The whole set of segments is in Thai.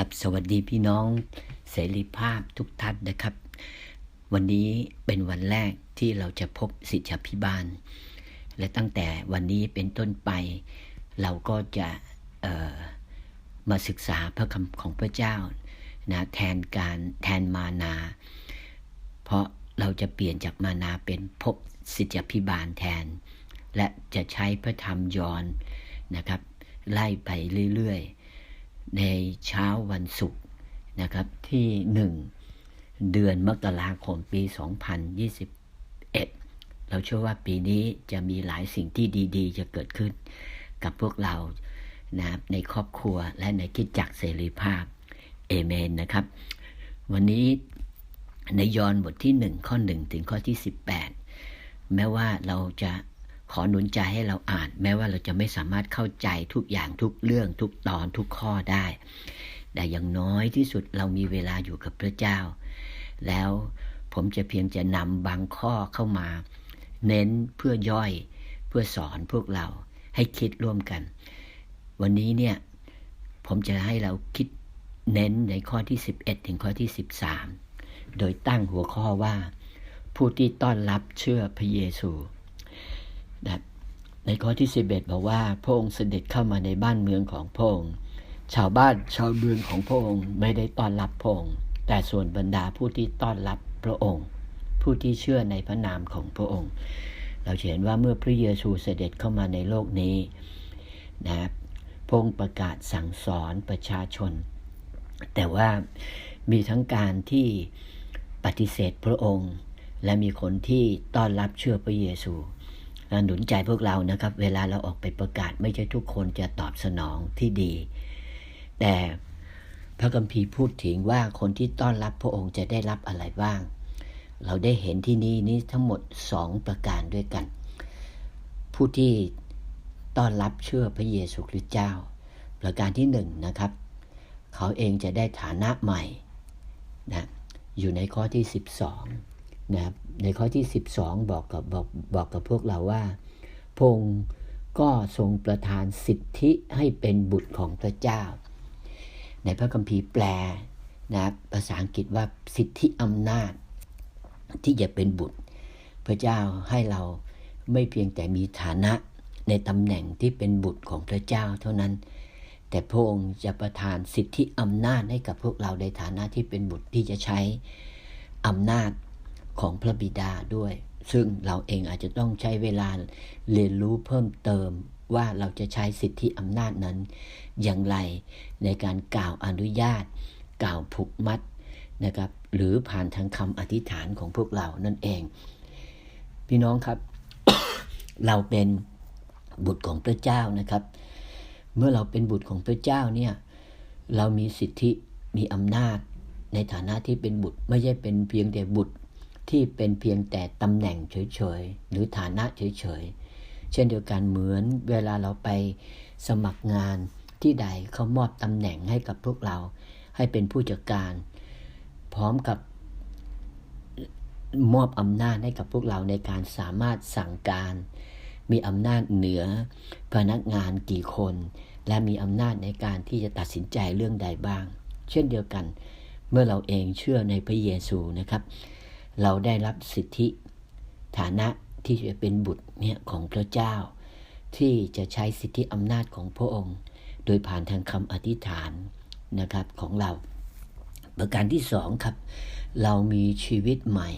ครับสวัสดีพี่น้องเสรีภาพทุกท่านนะครับ วันนี้เป็นวันแรกที่เราจะพบสิทธิพิบาล และตั้งแต่วันนี้เป็นต้นไป เราก็จะมาศึกษาพระคำของพระเจ้านะแทนการแทนมานา เพราะเราจะเปลี่ยนจากมานาเป็นพบสิทธิพิบาลแทน และจะใช้พระธรรมยอนนะครับ ไล่ไปเรื่อยๆ ในเช้าวันศุกร์นะครับที่หนึ่งเดือนมกราคมปี 2021 เราเชื่อว่าปีนี้จะมีหลายสิ่งที่ดี ๆ จะเกิดขึ้นกับพวกเรานะในครอบครัวและในคิดจักเสรีภาพเอเมนนะครับ วันนี้ในยอห์นบทที่ 1 ข้อ 1 ถึงข้อที่ 18 แม้ว่าเราจะ ขอหนุนใจให้เราอ่าน แม้ว่าเราจะไม่สามารถเข้าใจทุกอย่างทุกเรื่องทุกตอนทุกข้อได้ แต่อย่างน้อยที่สุดเรามีเวลาอยู่กับพระเจ้า แล้วผมจะเพียงจะนำบางข้อเข้ามา เน้นเพื่อย่อยเพื่อสอนพวกเราให้คิดร่วมกัน วันนี้เนี่ยผมจะให้เราคิดเน้นในข้อที่ 11 ถึงข้อที่ 13 โดยตั้งหัวข้อว่า ผู้ที่ต้อนรับเชื่อพระเยซู นะในข้อที่ 11 บอกว่าพระองค์เสด็จเข้ามาในบ้านเมืองของพระองค์ชาวบ้านชาวเมืองของพระองค์ไม่ได้ต้อนรับพระองค์แต่ส่วนบรรดาผู้ที่ต้อนรับพระองค์ ผู้ที่เชื่อในพระนามของพระองค์ เราเห็นว่าเมื่อพระเยซูเสด็จเข้ามาในโลกนี้นะพระองค์ประกาศสั่งสอนประชาชน แต่ว่ามีทั้งการที่ปฏิเสธพระองค์ และมีคนที่ต้อนรับเชื่อพระเยซู หนุนใจพวกเรานะครับ เวลาเราออกไปประกาศไม่ใช่ทุกคนจะตอบสนองที่ดี แต่พระคัมภีร์พูดถึงว่าคนที่ต้อนรับพระองค์จะได้รับอะไรบ้าง เราได้เห็นที่นี่นี้ทั้งหมดสองประการด้วยกัน ผู้ที่ต้อนรับเชื่อพระเยซูคริสต์เจ้า ประการที่หนึ่งนะครับ เขาเองจะได้ฐานะใหม่นะอยู่ในข้อที่ 12 นะครับในข้อที่ 12 บอกกับบอกบอกกับพวกเราว่า พงก็ทรงประทานสิทธิให้เป็นบุตรของพระเจ้า ในพระคัมภีร์แปลนะภาษาอังกฤษว่าสิทธิอำนาจ ที่จะเป็นบุตร พระเจ้าให้เราไม่เพียงแต่มีฐานะในตำแหน่งที่เป็นบุตรของพระเจ้าเท่านั้น แต่พระองค์จะประทานสิทธิอำนาจให้กับพวกเราในฐานะที่เป็นบุตรที่จะใช้อำนาจ ของพระบิดาด้วย ซึ่งเราเองอาจจะต้องใช้เวลาเรียนรู้เพิ่มเติมว่าเราจะใช้สิทธิอำนาจนั้น อย่างไรในการกล่าวอนุญาต กล่าวผูกมัดนะครับ หรือผ่านทางคำอธิษฐานของพวกเรานั่นเอง พี่น้องครับ เราเป็นบุตรของพระเจ้านะครับ เมื่อเราเป็นบุตรของพระเจ้าเนี่ยเรามีสิทธิมีอำนาจ ในฐานะที่เป็นบุตรไม่ใช่เป็นเพียงแต่บุตร ที่เป็นเพียงแต่ตำแหน่งเฉยๆ หรือฐานะเฉยๆ เช่นเดียวกันเหมือนเวลาเราไปสมัครงานที่ใดเขามอบตำแหน่งให้กับพวกเรา ให้เป็นผู้จัดการ พร้อมกับมอบอำนาจให้กับพวกเราในการสามารถสั่งการ มีอำนาจเหนือพนักงานกี่คน และมีอำนาจในการที่จะตัดสินใจเรื่องใดบ้าง เช่นเดียวกัน เมื่อเราเองเชื่อในพระเยซูนะครับ เราได้รับสิทธิ ฐานะที่จะเป็นบุตรเนี่ยของพระเจ้า ที่จะใช้สิทธิอำนาจของพระองค์ โดยผ่านทางคำอธิษฐานนะครับของเรา ประการที่สองครับ เรามีชีวิตใหม่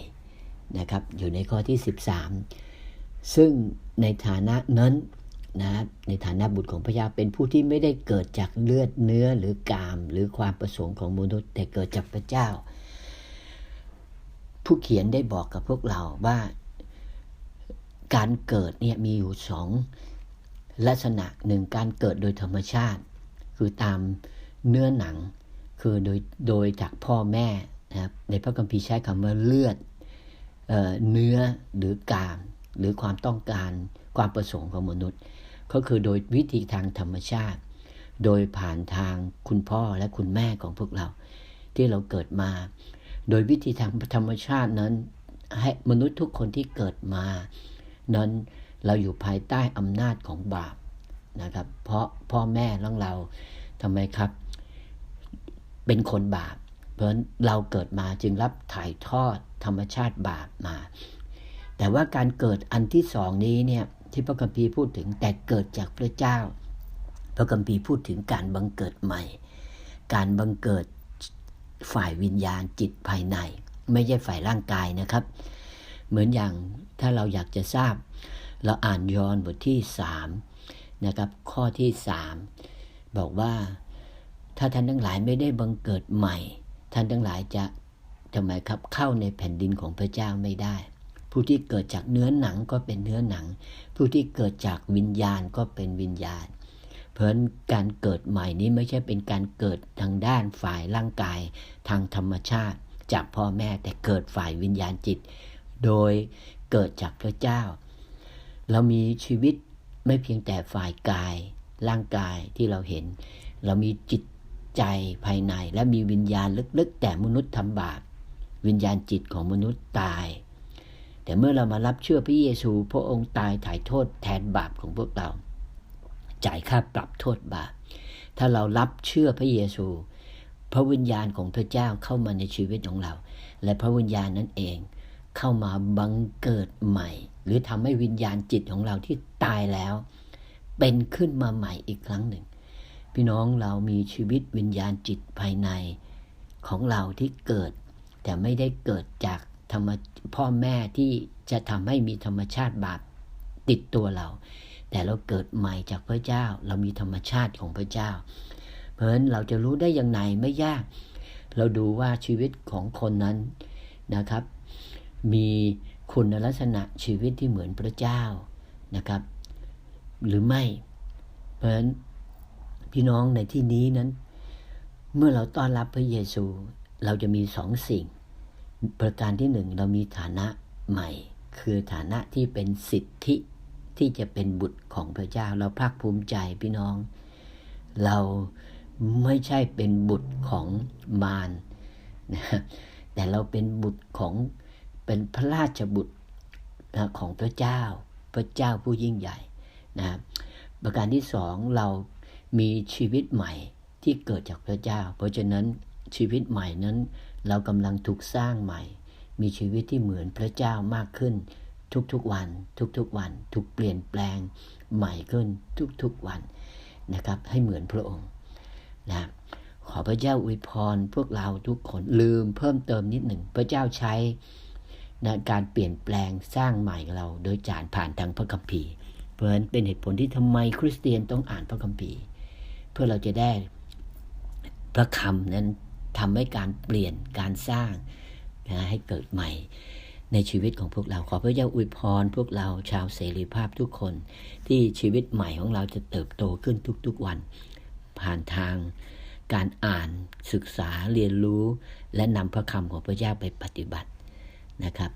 นะครับอยู่ในข้อที่ 13 ซึ่งในฐานะนั้นนะในฐานะบุตรของพระเจ้าเป็นผู้ที่ไม่ได้เกิดจากเลือดเนื้อหรือกาม หรือความประสงค์ของมนุษย์ แต่เกิดจากพระเจ้า ผู้เขียนได้บอกกับพวกเราว่าการเกิดเนี่ยมีอยู่สองลักษณะหนึ่งการเกิดโดยธรรมชาติ คือตามเนื้อหนัง คือโดยโดยจากพ่อแม่นะครับในพระคัมภีร์ใช้คำว่าเลือดเอเนื้อหรือกามหรือความต้องการความประสงค์ของมนุษย์ ก็คือโดยวิธีทางธรรมชาติ โดยผ่านทางคุณพ่อและคุณแม่ของพวกเรา ที่เราเกิดมา โดยวิธีทางธรรมชาตินั้น ให้มนุษย์ทุกคนที่เกิดมา นั้นเราอยู่ภายใต้อำนาจของบาปนะครับ เพราะพ่อแม่ของเราทำไมครับ เป็นคนบาป เพราะเราเกิดมาจึงรับถ่ายทอดธรรมชาติบาปมา แต่ว่าการเกิดอันที่สองนี้เนี่ยที่พระคัมภีร์พูดถึงแต่เกิดจากพระเจ้า พระคัมภีร์พูดถึงการบังเกิดใหม่ การบังเกิด ฝ่ายวิญญาณจิตภายใน ไม่ใช่ฝ่ายร่างกายนะครับ เหมือนอย่างถ้าเราอยากจะทราบ เราอ่านยอห์นบทที่สามนะครับข้อที่สามบอกว่าถ้าท่านทั้งหลายไม่ได้บังเกิดใหม่ ท่านทั้งหลายจะทำไมครับเข้าในแผ่นดินของพระเจ้าไม่ได้ ผู้ที่เกิดจากเนื้อหนังก็เป็นเนื้อหนัง ผู้ที่เกิดจากวิญญาณก็เป็นวิญญาณ เพราะการเกิดใหม่นี้ไม่ใช่เป็นการเกิดทางด้านฝ่ายร่างกายทางธรรมชาติ จากพ่อแม่แต่เกิดฝ่ายวิญญาณจิต โดยเกิดจากพระเจ้า เรามีชีวิตไม่เพียงแต่ฝ่ายกายร่างกายที่เราเห็น เรามีจิตใจภายในและมีวิญญาณลึกๆ แต่มนุษย์ทำบาปวิญญาณจิตของมนุษย์ตาย แต่เมื่อเรามารับเชื่อพระเยซู พระองค์ตายถ่ายโทษแทนบาปของพวกเรา จ่ายค่าปรับโทษบาป ถ้าเรารับเชื่อพระเยซู พระวิญญาณของพระเจ้าเข้ามาในชีวิตของเรา และพระวิญญาณนั้นเอง เข้ามาบังเกิดใหม่ หรือทำให้วิญญาณจิตของเราที่ตายแล้ว เป็นขึ้นมาใหม่อีกครั้งหนึ่ง พี่น้องเรามีชีวิตวิญญาณจิตภายในของเราที่เกิด แต่ไม่ได้เกิดจากธรรมพ่อแม่ที่จะทำให้มีธรรมชาติบาปติดตัวเรา แต่เราเกิดใหม่จากพระเจ้า เรามีธรรมชาติของพระเจ้า เพราะฉะนั้นเราจะรู้ได้อย่างไรไม่ยาก เราดูว่าชีวิตของคนนั้นนะครับ มีคุณลักษณะชีวิตที่เหมือนพระเจ้านะครับ หรือไม่ เพราะฉะนั้นพี่น้องในที่นี้นั้น เมื่อเราต้อนรับพระเยซู เราจะมีสองสิ่ง ประการที่หนึ่งเรามีฐานะใหม่ คือฐานะที่เป็นสิทธิ ที่จะเป็นบุตรของพระเจ้า เราภาคภูมิใจพี่น้อง เราไม่ใช่เป็นบุตรของมารนะแต่เราเป็นบุตรของเป็นพระราชบุตรนะของพระเจ้า พระเจ้าผู้ยิ่งใหญ่นะประการที่สองเรามีชีวิตใหม่ที่เกิดจากพระเจ้า เพราะฉะนั้นชีวิตใหม่นั้น เรากำลังถูกสร้างใหม่ มีชีวิตที่เหมือนพระเจ้ามากขึ้น ทุกๆวัน ทุกๆวัน ถูกเปลี่ยนแปลงใหม่ขึ้นทุกๆวันนะครับ ให้เหมือนพระองค์นะขอพระเจ้าอวยพรพวกเราทุกคนลืมเพิ่มเติมนิดหนึ่งพระเจ้าใช้นะการเปลี่ยนแปลงสร้างใหม่เรา โดยจานผ่านทางพระคัมภีร์เพราะฉะนั้นเป็นเหตุผลที่ทำไมคริสเตียนต้องอ่านพระคัมภีร์ เพื่อเราจะได้พระคำนั้นทำให้การเปลี่ยนการสร้างนะให้เกิดใหม่ ในชีวิตของพวกเรา ขอพระเจ้าอวยพร พวกเราชาวเสรีภาพทุกคน ที่ชีวิตใหม่ของเราจะเติบโตขึ้นทุกๆวัน ผ่านทางการอ่านศึกษาเรียนรู้ และนำพระคำของพระเจ้าไปปฏิบัตินะครับ